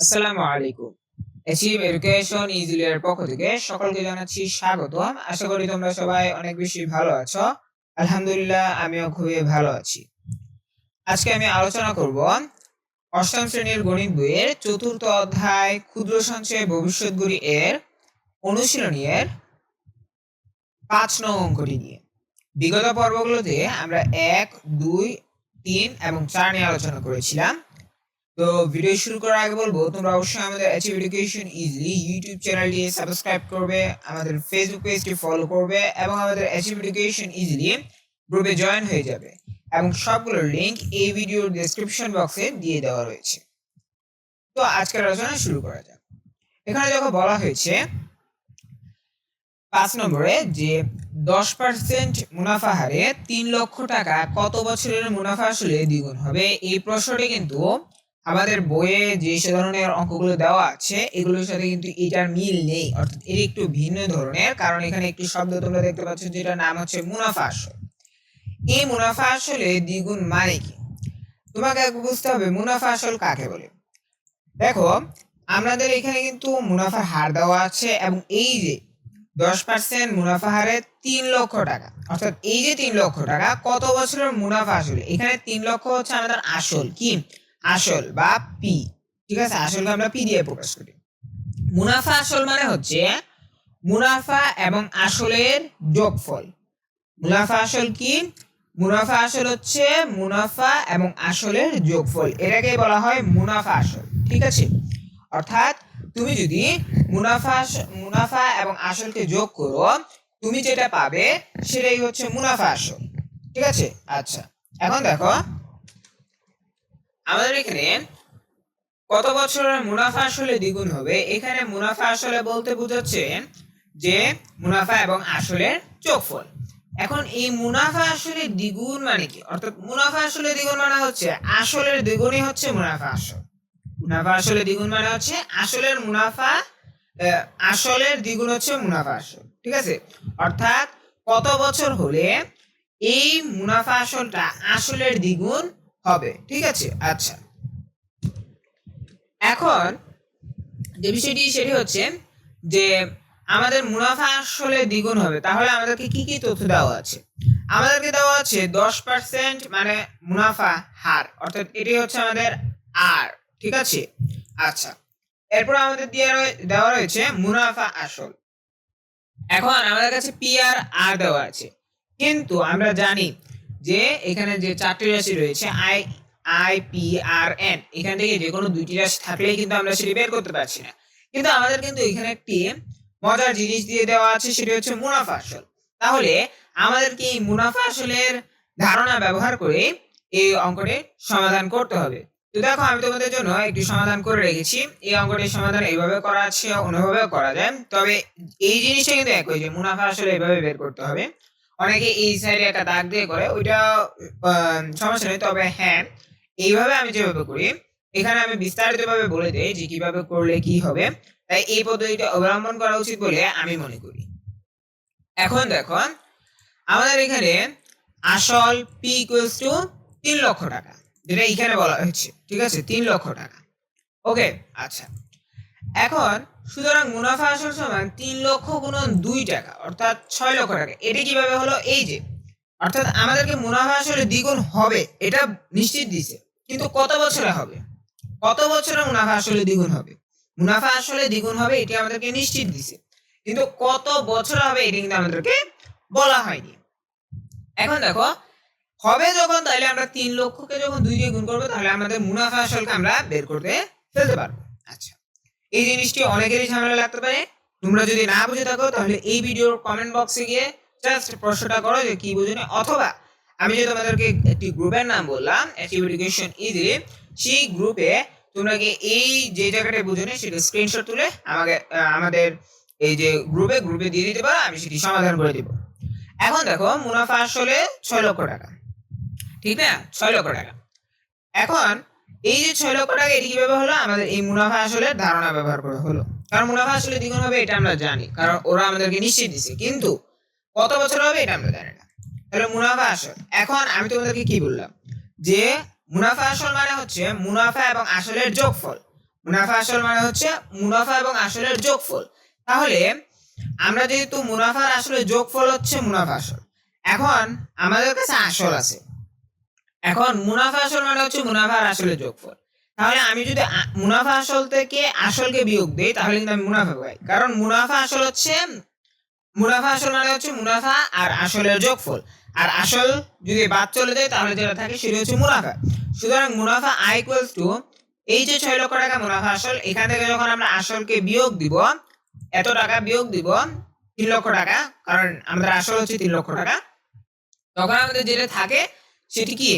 আসসালামু আলাইকুম। Achieve education ইজিলিয়ার পক্ষ থেকে সকলকে জানাচ্ছি স্বাগতম। আশা করি তোমরা সবাই অনেক বেশি ভালো আছো। আলহামদুলিল্লাহ, আমিও খুবই ভালো আছি। আজকে আমি আলোচনা করব অষ্টম শ্রেণির গণিত বইয়ের চতুর্থ অধ্যায় ক্ষুদ্র সঞ্চয় ভবিষ্যৎগুলি এর অনুশীলনী এর পাঁচ নং অঙ্কটি নিয়ে। বিগত পর্বগুলোতে আমরা এক, দুই, তিন এবং চার নিয়ে আলোচনা করেছিলাম। তো ভিডিও শুরু করার আগে বলব, তোমরা অবশ্যই আমাদের অ্যাচিভ এডুকেশন ইজিলি ইউটিউব চ্যানেলটি সাবস্ক্রাইব করবে, আমাদের ফেসবুক পেজটি ফলো করবে এবং আমাদের অ্যাচিভ এডুকেশন ইজিলি গ্রুপে জয়েন হয়ে যাবে এবং সবগুলো লিংক এই ভিডিওর ডেসক্রিপশন বক্সে দিয়ে দেওয়া রয়েছে। তো আজকের আলোচনা শুরু করা যাক। এখানে যখন বলা হয়েছে, পাঁচ নম্বরে যে দশ পার্সেন্ট মুনাফা হারে তিন লক্ষ টাকা কত বছরের মুনাফা আসলে দ্বিগুণ হবে? এই প্রশ্নটি কিন্তু আমাদের বইয়ে যে ধরনের অঙ্কগুলো দেওয়া আছে, এগুলোর সাথে কিন্তু এটার মিল নেই। অর্থাৎ এর একটু ভিন্ন ধরনের, কারণ এখানে একটি শব্দ তোমরা দেখতে পাচ্ছ যেটার নাম হচ্ছে মুনাফা আসল। এই মুনাফা আসলে দ্বিগুণ মানে কি? তোমাকে বুঝতে হবে, মুনাফা আসল কাকে বলে? দেখো, আমাদের এখানে কিন্তু মুনাফার হার দেওয়া আছে এবং এই যে দশ পার্সেন্ট মুনাফা হারে তিন লক্ষ টাকা। অর্থাৎ এই যে তিন লক্ষ টাকা, কত বছরের মুনাফা আসলে? এখানে তিন লক্ষ হচ্ছে আমাদের আসল, কি? আসল বা পি ঠিক আছে? আসলকে আমরা পি দিয়ে প্রকাশ করি। মুনাফা আসল মানে হচ্ছে মুনাফা এবং আসলের যোগফল। মুনাফা আসল কি? মুনাফা আসল হচ্ছে মুনাফা এবং আসলের যোগফল। এটাকে বলা হয় মুনাফা আসল। ঠিক আছে? অর্থাৎ তুমি যদি মুনাফা মুনাফা এবং আসলকে যোগ করো, তুমি যেটা পাবে সেটাই হচ্ছে মুনাফা আসল। ঠিক আছে? আচ্ছা। এখন দেখো আমাদের এখানে কত বছরের মুনাফা আসলে দ্বিগুণ হবে? এখানে মুনাফা আসলে বলতে বোঝাচ্ছে যে মুনাফা এবং আসলের যোগফল। এখন এই মুনাফা আসলে দ্বিগুণ মানে কি? অর্থাৎ মুনাফা আসলে দ্বিগুণ মানে হচ্ছে আসলের দ্বিগুণই হচ্ছে মুনাফা আসল। মুনাফা আসলে দ্বিগুণ মানে হচ্ছে আসলের মুনাফা আসলের দ্বিগুণ হচ্ছে মুনাফা আসল। ঠিক আছে? অর্থাৎ কত বছর হলে এই মুনাফা আসলটা আসলের দ্বিগুণ হবে। ঠিক আছে? আচ্ছা। এখন যে বিষয়টি সেটি হচ্ছে যে আমাদের মুনাফা আসলে দ্বিগুণ হবে। তাহলে আমাদেরকে কি কি তথ্য দেওয়া আছে? আমাদেরকে দেওয়া আছে দশ পার্সেন্ট মানে মুনাফা হার অর্থাৎ এটি হচ্ছে আমাদের আর ঠিক আছে? আচ্ছা। এরপর আমাদের দেওয়া রয়েছে মুনাফা আসল। এখন আমাদের কাছে পি আর আর দেওয়া আছে। কিন্তু আমরা জানি যে এখানে যে চারটি রাশি রয়েছে I I P R N এখান থেকে যে কোনো দুইটি রাশি থাকলেই কিন্তু আমরা সেটি বের করতে পারছি না। কিন্তু আমাদের কিন্তু এখানে একটি মজার জিনিস দিয়ে দেওয়া আছে, সেটি হচ্ছে মুনাফা আসল। তাহলে আমাদেরকে এই মুনাফা আসলের ধারণা ব্যবহার করে এই অঙ্কটি সমাধান করতে হবে? তো দেখো, আমি তোমাদের জন্য একটি সমাধান করে রেখেছি। এই অঙ্কটির সমাধান এইভাবে করা আছে, অন্যভাবেও করা যায়। তবে এই জিনিসটা কিন্তু একই যে মুনাফা আসলে এইভাবে বের করতে হবে। অনেকে এই সাইডে একটা দাগ দিয়ে করে, ওইটা সমস্যা নেই, তবে হ্যাঁ এইভাবে আমি যেভাবে করি, এখানে আমি বিস্তারিতভাবে বলে দেই যে কীভাবে করলে কি হবে। তাই এই পদ্ধতিটা অবলম্বন করা উচিত বলে আমি মনে করি। এখন দেখো, আমাদের এখানে আসল পি ইকুয়ালস টু তিন লক্ষ টাকা, যেটা এখানে বলা হয়েছে, ঠিক আছে? তিন লক্ষ টাকা। ওকে আচ্ছা। এখন, সুতরাং মুনাফা আসল সমান তিন লক্ষ গুণন দুই টাকা, অর্থাৎ ছয় লক্ষ টাকা। এটা কীভাবে হলো? এই যে, অর্থাৎ আমাদেরকে মুনাফা আসলে দ্বিগুণ হবে, এটা নিশ্চিত দিছে কিন্তু কত বছরে হবে? কত বছরে মুনাফা আসলে দ্বিগুণ হবে? মুনাফা আসলে দ্বিগুণ হবে, এটি আমাদেরকে নিশ্চিত দিছে কিন্তু কত বছর হবে, এটি কিন্তু আমাদেরকে বলা হয়নি। এখন দেখো, হবে যখন, তাহলে আমরা তিন লক্ষকে যখন দুই দিয়ে গুণ করব, তাহলে আমাদের মুনাফা আসলকে আমরা বের করতে ফেলতে পারব। আচ্ছা। এই জিনিসটি অনেকেরই ঝামেলা লাগতে পারে। তোমরা যদি না বুঝে থাকো, তাহলে এই ভিডিওর কমেন্ট বক্সে গিয়ে জাস্ট প্রশ্নটা করো যে কি বুঝে না অথবা আমি যে তোমাদেরকে একটি গ্রুপের নাম বললাম অ্যাচিভ এডুকেশন ইজি সেই গ্রুপে তোমরা কি এই যে জায়গাটা বুঝে নেই সেটা স্ক্রিনশট তুলে আমাকে আমাদের এই যে গ্রুপে গ্রুপে দিয়ে দিতে পারো, আমি সেটি সমাধান করে দিব। এখন দেখো, মুনাফা আসলে ছয় লক্ষ টাকা। ঠিক না? ছয় লক্ষ টাকা। এখন এই যে ছয় লক্ষ টাকা, এটি কীভাবে হলো? আমাদের এই মুনাফা আসলে ধারণা ব্যবহার করে হলো। কারণ মুনাফা আসলে দ্বিগুণ হবে, এটা আমরা জানি। কারণ ওরা আমাদেরকে নিশ্চিত দিছে। কিন্তু কত বছর হবে, এটা আমরা জানি না। তাহলে মুনাফা আসল। এখন আমি তোমাদেরকে কি বললাম? যে মুনাফা আসল মানে হচ্ছে মুনাফা এবং আসলের যোগফল। মুনাফা আসল মানে হচ্ছে মুনাফা এবং আসলের যোগফল। তাহলে আমরা যেহেতু মুনাফার আসলে যোগফল হচ্ছে মুনাফা আসল। এখন আমাদের কাছে আসল আছে। এখন মুনাফা আসল মানে হচ্ছে মুনাফা আর আসলের যোগফল। তাহলে আমি যদি মুনাফা আসল থেকে আসলকে বিয়োগ দিই, তাহলে কিন্তু আমি মুনাফা পাই। কারণ মুনাফা আসল হচ্ছে, মুনাফা আসল মানে হচ্ছে মুনাফা আর আসলের যোগফল। আর আসল যদি বাদ চলে যায়, তাহলে যেটা থাকে, সেটা হচ্ছে মুনাফা। সুতরাং মুনাফা আই ইকুয়ালস টু এই যে ছয় লক্ষ টাকা মুনাফা আসল, এখান থেকে যখন আমরা আসলকে বিয়োগ দিব, এত টাকা বিয়োগ দিব, তিন লক্ষ টাকা, কারণ আমাদের আসল হচ্ছে তিন লক্ষ টাকা, তখন আমাদের যেটা থাকে, সেটি কি?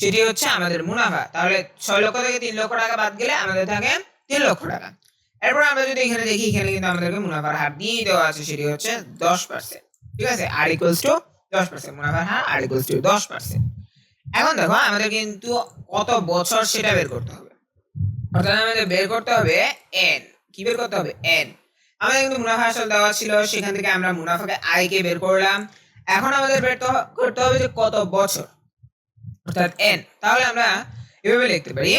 সেটি হচ্ছে আমাদের মুনাফা। তাহলে ছয় লক্ষ থেকে তিন লক্ষ টাকা বাদ গেলে আমাদের থাকে তিন লক্ষ টাকা। এরপর আমরা যদি এখানে দেখি, এখানে কিন্তু আমাদেরকে মুনাফার হার দিয়ে দেওয়া আছে, সেটি হচ্ছে দশ পার্সেন্ট ঠিক আছে? আর ইকুয়ালস টু দশ পার্সেন্ট মুনাফার হার আর ইকুয়ালস টু দশ পার্সেন্ট এখন দেখো, আমাদের কিন্তু কত বছর সেটা বের করতে হবে। অর্থাৎ আমাদের বের করতে হবে এন কি বের করতে হবে? এন আমাদের কিন্তু মুনাফা আসল দেওয়া ছিল, সেখান থেকে আমরা মুনাফাকে আয় কে বের করলাম। এখন আমাদের বের করতে হবে যে কত বছর? অর্থাৎ এন তাহলে আমরা এভাবে লিখতে পারি,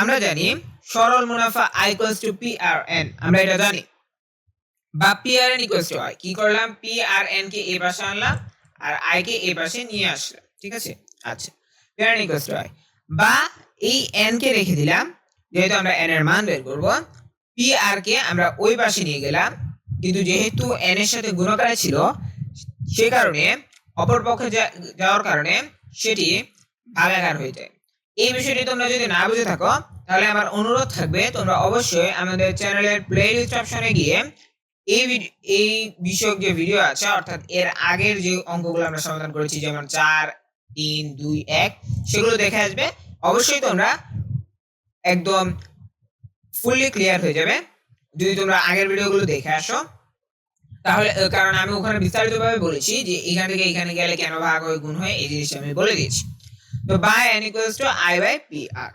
আমরা জানি সরল মুনাফা I equals to P R N আমরা এটা জানি। বা P R N equals to I কি করলাম? পি আর এন কে এ পাশে আনলাম আর আই কে এ পাশে নিয়ে আসলাম, ঠিক আছে? আচ্ছা P R N equals to I বা এই এন কে রেখে দিলাম, যেহেতু আমরা এন এর মান বের করব পি আর কে আমরা ওই পাশে নিয়ে গেলাম, কিন্তু যেহেতু এন এর সাথে গুণকারে ছিল, সে কারণে, অপর পক্ষে যাওয়ার কারণে, সেটি ভাগাকার হয়ে যায়। এই বিষয়টি তোমরা যদি না বুঝে থাকো, তাহলে আমার অনুরোধ থাকবে, তোমরা অবশ্যই আমাদের চ্যানেলের প্লে লিস্ট অপশনে গিয়ে এই এই বিষয়ক যে ভিডিও আছে, অর্থাৎ এর আগের যে অঙ্কগুলো আমরা সমাধান করেছি, যেমন চার, তিন, দুই, এক, সেগুলো দেখে আসবে। অবশ্যই তোমরা একদম ফুললি ক্লিয়ার হয়ে যাবে। যদি তোমরা আগের ভিডিওগুলো দেখে আসো, তাহলে কারণ আমি ওখানে বিস্তারিতভাবে বলেছি যে এখান থেকে এখানে গেলে কেন ভাগ হয়, গুণ হয়, এই জিনিসটা আমি বলে দিয়েছি। তো by N equals to I by P R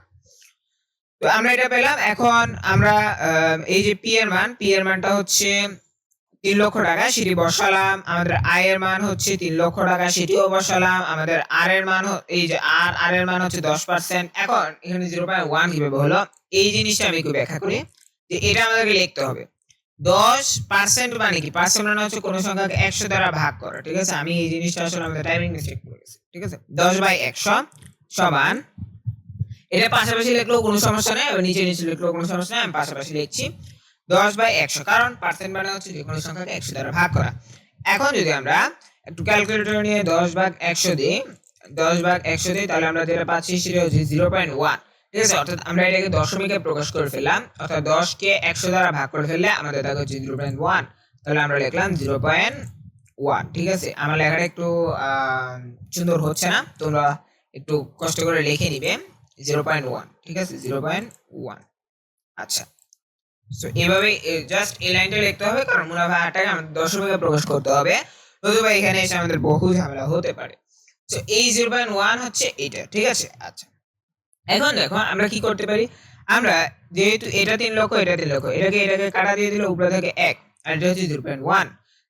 তো আমরা এটা পেলাম। এখন আমরা এই যে পি এর মান পি এর মানটা হচ্ছে তিন লক্ষ টাকা, সেটি বসালাম। আমাদের আই এর মান হচ্ছে তিন লক্ষ টাকা, সেটিও বসালাম। আমাদের আর এর মান এই যে আর আর এর মান হচ্ছে দশ পার্সেন্ট এখন এখানে জিরো পয়েন্ট ওয়ান কীভাবে হলো এই জিনিসটা আমি একটু ব্যাখ্যা করি। যে এটা আমাদেরকে লিখতে হবে। দশ পার্সেন্ট মানে কি? পার্সেন্ট মানে হচ্ছে কোনো সংখ্যাকে একশো দ্বারা ভাগ করা। ঠিক আছে? আমি এই জিনিসটা আসলে আমাদের টাইমিং মিস্টেক গেছি ঠিক আছে? দশ বাই একশো সমান এটা পাশাপাশি লিখলেও কোনো সমস্যা নেই নিচে নিচে লিখলেও কোনো সমস্যা নেই আমি পাশাপাশি লিখছি। দশ বাই একশো কারণ পার্সেন্ট মানে হচ্ছে যে কোনো সংখ্যাকে একশো দ্বারা ভাগ করা। এখন যদি আমরা একটু ক্যালকুলেটর নিয়ে দশ ভাগ একশো দিই দশ ভাগ একশো দিই তাহলে আমরা যেটা পাচ্ছি সেটা হচ্ছে জিরো পয়েন্ট ওয়ান। ঠিক আছে? অর্থাৎ আমরা এটাকে দশমিকে প্রকাশ করে ফেললাম অর্থাৎ দশকে একশো দ্বারা ভাগ করে ফেললে আমাদের দেখা হচ্ছে জিরো পয়েন্ট ওয়ান। তাহলে আমরা লিখলাম জিরো পয়েন্ট ওয়ান ঠিক আছে? আমার লেখাটা একটু সুন্দর হচ্ছে না। তোমরা একটু কষ্ট করে লিখে নিবে। জিরো পয়েন্ট ওয়ান, ঠিক আছে? Zero point one. আচ্ছা। তো এভাবে জাস্ট এই লাইনটা লিখতে হবে, কারণ মুনাফা হারটাকে আমাদের দশমিকে প্রকাশ করতে হবে। নতুবা এখানে এসে আমাদের বহু ঝামেলা হতে পারে। তো এই জিরো পয়েন্ট ওয়ান হচ্ছে এইটা, ঠিক আছে? আচ্ছা। এখন দেখো, আমরা কি করতে পারি? আমরা যেহেতু এটা তিন লক্ষ, এটা তিন লক্ষ, এটাকে এটাকে কাটা দিয়ে দিলে উপরে থাকে এক, আর এটা হচ্ছে জিরো পয়েন্ট ওয়ান।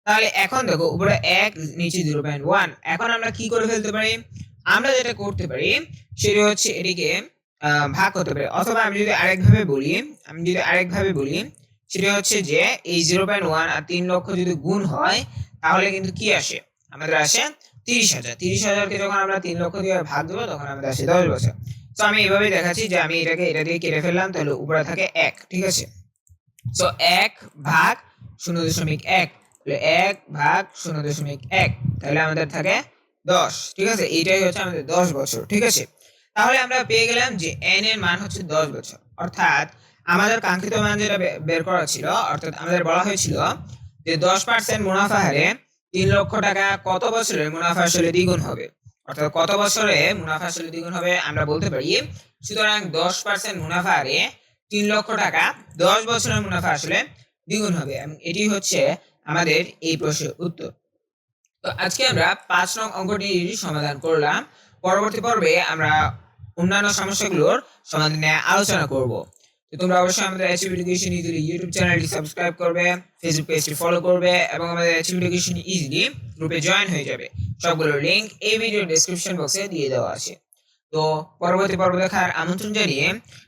তাহলে এখন দেখো উপরে এক, নিচে জিরো পয়েন্ট ওয়ান এখন আমরা কি করে ফেলতে পারি? আমরা যেটা করতে পারি, সেটা হচ্ছে এটিকে ভাগ করতে পারি। অথবা আমি যদি আরেকভাবে বলি, আমি যদি আরেকভাবে বলি, সেটা হচ্ছে যে এই জিরো পয়েন্ট ওয়ান আর তিন লক্ষ যদি গুণ হয়, তাহলে কিন্তু কি আসে? আমাদের আসে তিরিশ হাজার। তিরিশ হাজারকে যখন আমরা তিন লক্ষ দিয়ে ভাগ দেবো, তখন আমাদের আসে দশ বছর। তো আমি এভাবে দেখাচ্ছি যে আমি এটাকে, এটা দিয়ে কেটে ফেললাম, তাহলে উপরে থাকে এক, ঠিক আছে? তো এক ভাগ শূন্য দশমিক এক। এক ভাগ শূন্য দশমিক এক, তাহলে আমাদের থাকে দশ, ঠিক আছে? এইটাই হচ্ছে আমাদের দশ বছর, ঠিক আছে? তাহলে আমরা পেয়ে গেলাম যে এন এর মান হচ্ছে দশ বছর। অর্থাৎ আমাদের কাঙ্ক্ষিত মান যেটা বের করা ছিল, অর্থাৎ আমাদের বলা হয়েছিল যে দশ পার্সেন্ট মুনাফা হারে তিন লক্ষ টাকা কত বছরে মুনাফা আসলে দ্বিগুণ হবে? অর্থাৎ কত বছরে মুনাফা আসলে দ্বিগুণ হবে আমরা বলতে পারি, সুতরাং দশ পার্সেন্ট মুনাফা হারে তিন লক্ষ টাকা দশ বছরের মুনাফা আসলে দ্বিগুণ হবে। এটি হচ্ছে আমাদের এই প্রশ্নের উত্তর। তো আজকে আমরা পাঁচ নং অঙ্কটির সমাধান করলাম। পরবর্তী পর্বে আমরা অন্যান্য সমস্যাগুলোর সমাধান নিয়ে আলোচনা করব। তো তোমরা অবশ্যই আমাদের অ্যাচিভ এডুকেশন ইজিলি ইউটিউব চ্যানেলটি সাবস্ক্রাইব করবে ফেসবুক পেজটি ফলো করবে এবং আমাদের অ্যাচিভ এডুকেশন ইজিলি গ্রুপে জয়েন হয়ে যাবে। সবগুলোর লিংক এই ভিডিও ডেসক্রিপশন বক্সে দিয়ে দেওয়া আছে। তো পরবর্তী পর্ব দেখার আমন্ত্রণ জানিয়ে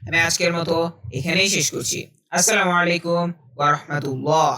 আমি আজকের মতো এখানেই শেষ করছি। আসসালামু আলাইকুম ওয়া রাহমাতুল্লাহ।